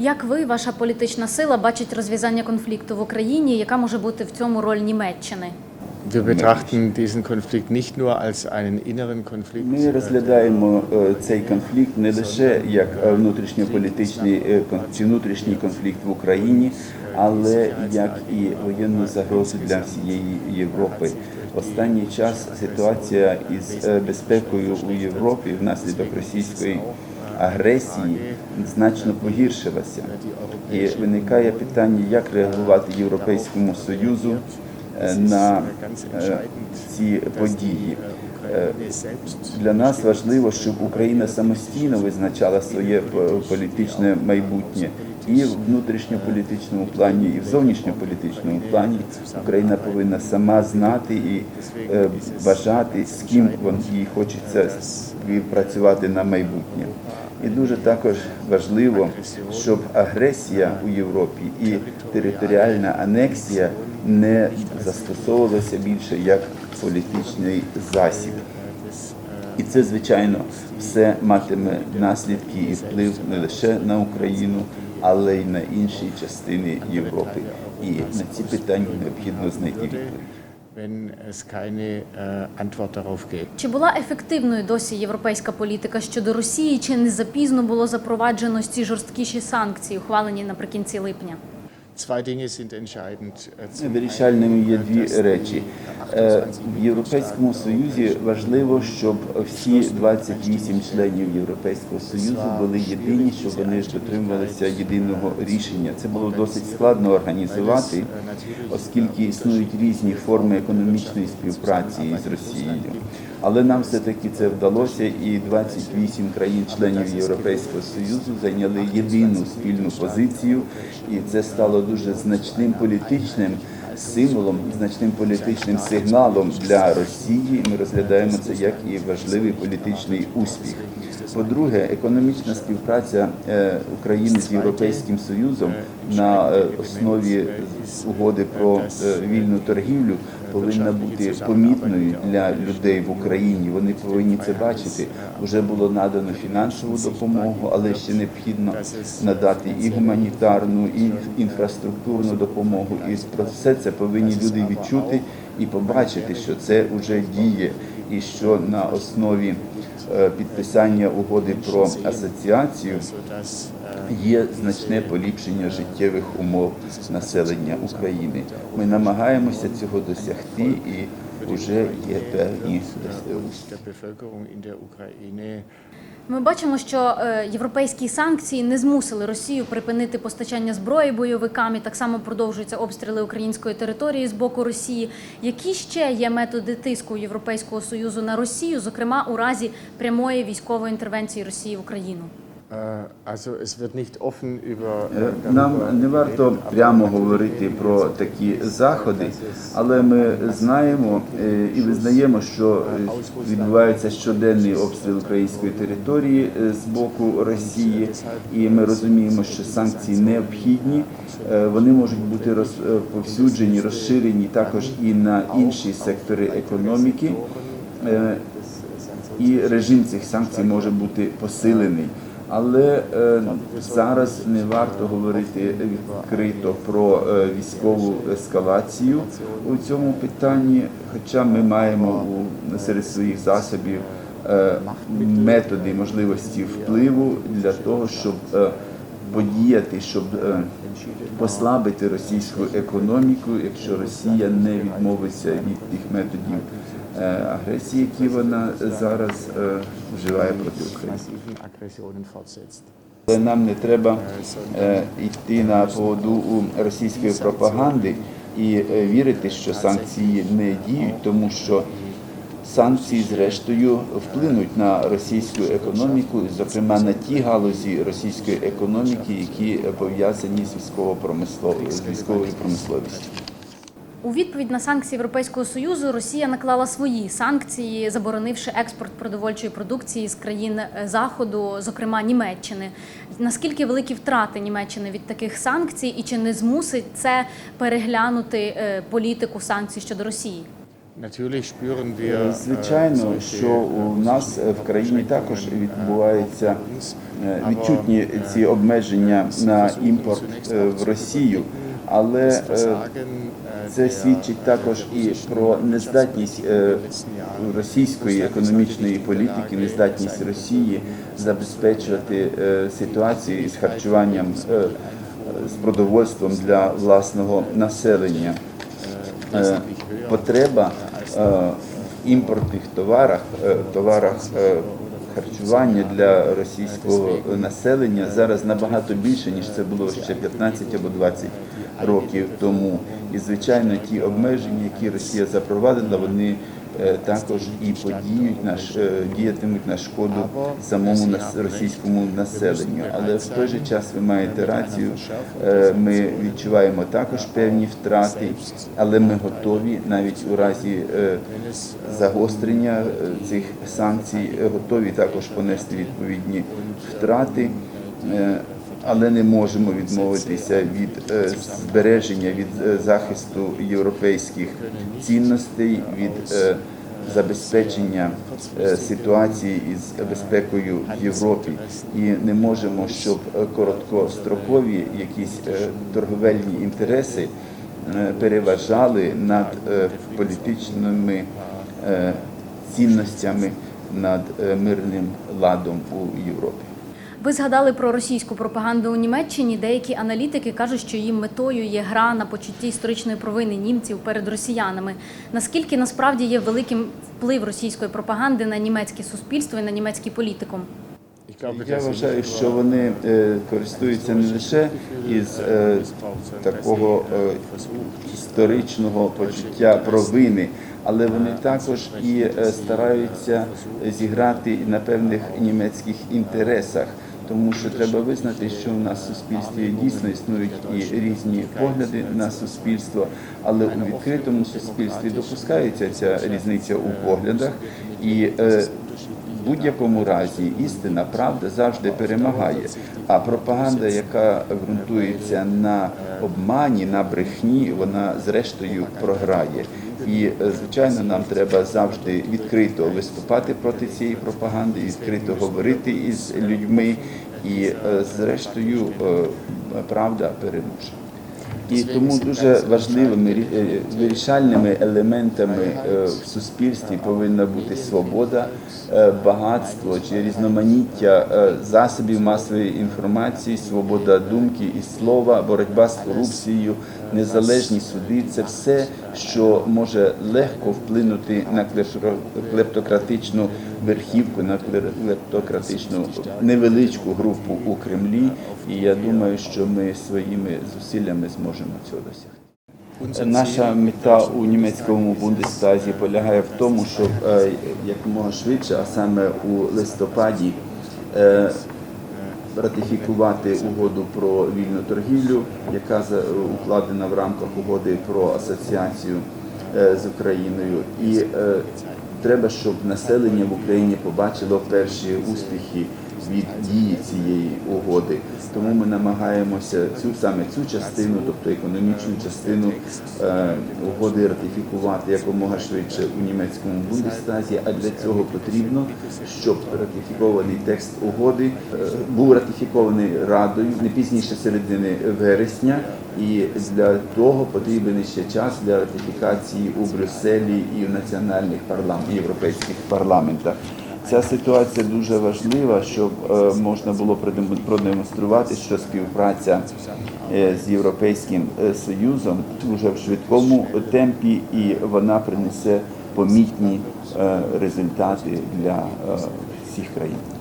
Як ви, ваша політична сила, бачить розв'язання конфлікту в Україні? Яка може бути в цьому роль Німеччини? Wir betrachten diesen Konflikt nicht nur als einen inneren Konflikt. Ми розглядаємо е, цей конфлікт не лише як е, внутрішньополітичний е, чи внутрішній конфлікт в Україні, але як і воєнну загрозу для всієї Європи. Останній час ситуація із безпекою у Європі внаслідок російської агресії значно погіршилася. І виникає питання, як реагувати Європейському Союзу е, на е, ці події. Е, Для нас важливо, щоб Україна самостійно визначала своє політичне майбутнє і в внутрішньополітичному плані, і в зовнішньополітичному плані. Україна повинна сама знати і бажати, з ким їй хочеться співпрацювати на майбутнє. І дуже також важливо, щоб агресія у Європі і територіальна анексія не застосовувалася більше як політичний засіб. І це, звичайно, все матиме наслідки і вплив не лише на Україну, але й на інші частини Європи. І на ці питання необхідно знайти відповідь. Äh. Чи була ефективною досі європейська політика щодо Росії? Чи не запізно було запроваджено ці жорсткіші санкції, ухвалені наприкінці липня? Zwei Dinge sind entscheidend. äh, Вирішальними є дві речі. Е, В Європейському Союзі важливо, щоб всі 28 членів Європейського Союзу були єдині, щоб вони дотримувалися єдиного рішення. Це було досить складно організувати, оскільки існують різні форми економічної співпраці з Росією. Але нам все-таки це вдалося, і 28 країн-членів Європейського Союзу зайняли єдину спільну позицію, і це стало дуже значним політичним символом, значним політичним сигналом для Росії. Ми розглядаємо це як і важливий політичний успіх. По-друге, економічна співпраця е, України з Європейським Союзом на е, основі угоди про е, вільну торгівлю повинна бути помітною для людей в Україні. Вони повинні це бачити. Уже було надано фінансову допомогу, але ще необхідно надати і гуманітарну, і інфраструктурну допомогу. І про все це повинні люди відчути і побачити, що це вже діє, і що на основі е, підписання угоди про асоціацію є значне поліпшення життєвих умов населення України. Ми намагаємося цього досягти, і вже є певні Ми бачимо, що е, європейські санкції не змусили Росію припинити постачання зброї бойовикам. І так само продовжуються обстріли української території з боку Росії. Які ще є методи тиску Європейського союзу на Росію, зокрема у разі прямої військової інтервенції Росії в Україну? Äh, Also es wird nicht offen über Е, Нам не варто прямо говорити про такі заходи, але ми знаємо е, і визнаємо, що е, відбувається щоденний обстріл української території з боку Росії, і ми розуміємо, що санкції необхідні. Вони можуть бути розповсюджені, розширені також і на інші сектори економіки. І режим цих санкцій може бути посилений. Але е, зараз не варто говорити відкрито про е, військову ескалацію у цьому питанні, хоча ми маємо серед своїх засобів е, методи можливості впливу для того, щоб е, подіяти, щоб е, послабити російську економіку, якщо Росія не відмовиться від тих методів агресії, які вона зараз е, вживає проти України. Але нам не треба е, йти на поводу у російської пропаганди і е, вірити, що санкції не діють, тому що санкції, зрештою, вплинуть на російську економіку, зокрема на ті галузі російської економіки, які е, пов'язані з військово-промисловою військовою промисловістю. У відповідь на санкції Європейського союзу Росія наклала свої санкції, заборонивши експорт продовольчої продукції з країн е, заходу, зокрема Німеччини. Наскільки великі втрати Німеччини від таких санкцій, і чи не змусить це переглянути е, політику санкцій щодо Росії? Звичайно, що у нас е, в країні також відбуваються відчутні ці обмеження на імпорт в Росію, але це свідчить також і про нездатність е, російської економічної політики, нездатність Росії забезпечувати е, ситуацію із харчуванням е, з продовольством для власного населення. Потреба в імпортних товарах, товарах харчування для російського населення зараз набагато більше, ніж це було ще 15 або 20 років тому. І звичайно, ті обмеження, які Росія запровадила, вони також і подіють на е, діятимуть на шкоду самому нас- російському населенню. Але в той же час ви маєте рацію. е, Ми відчуваємо також певні втрати, але ми готові навіть у разі е, загострення е, цих санкцій, е, готові також понести відповідні втрати. Але не можемо відмовитися від е, збереження, від е, захисту європейських цінностей, від е, забезпечення ситуації із безпекою в Європі. І не можемо, щоб короткострокові якісь торговельні інтереси переважали над політичними цінностями, над мирним ладом у Європі. Ви згадали про російську пропаганду у Німеччині. Деякі аналітики кажуть, що її метою є гра на почутті історичної провини німців перед росіянами. Наскільки насправді є великим вплив російської пропаганди на німецьке суспільство і на німецький політикум? Я вважаю, що вони е, користуються не лише із е, такого е, історичного почуття провини, але вони також і стараються зіграти на певних німецьких інтересах. Тому що треба визнати, що в нас в суспільстві дійсно існують і різні погляди на суспільство, але у відкритому суспільстві допускається ця різниця у поглядах і е, в будь-якому разі істина, правда завжди перемагає. А пропаганда, яка ґрунтується на обмані, на брехні, вона зрештою програє. І е, звичайно, нам треба завжди відкрито виступати проти цієї пропаганди, відкрито говорити із людьми, і е, зрештою е, правда переможе. І тому дуже важливими рі- вирішальними елементами в суспільстві повинна бути свобода, багатство чи різноманіття засобів масової інформації, свобода думки і слова, боротьба з корупцією, незалежні суди це все, що може легко вплинути на клептократичну верхівку, на клептократичну невеличку групу у Кремлі. І я думаю, що ми своїми зусиллями зможемо цього досягти. Наша мета у німецькому бундестазі полягає в тому, щоб е, якомога швидше, а саме у листопаді, е, ратифікувати угоду про вільну торгівлю, яка за- укладена в рамках угоди про асоціацію е, з Україною. І е, треба, щоб населення в Україні побачило перші успіхи від дії цієї угоди. Тому ми намагаємося цю саме цю частину, тобто економічну частину е, угоди ратифікувати якомога швидше у німецькому бундестазі. А для цього потрібно, щоб ратифікований текст угоди е, був ратифікований радою не пізніше середини вересня. І для того потрібен ще час для ратифікації у Брюсселі і в національних парламентах, європейських парламентах. Ця ситуація дуже важлива, щоб е, можна було продем- продемонструвати, що співпраця е, з Європейським е, Союзом дуже в швидкому темпі, і вона принесе помітні результати для всіх країн.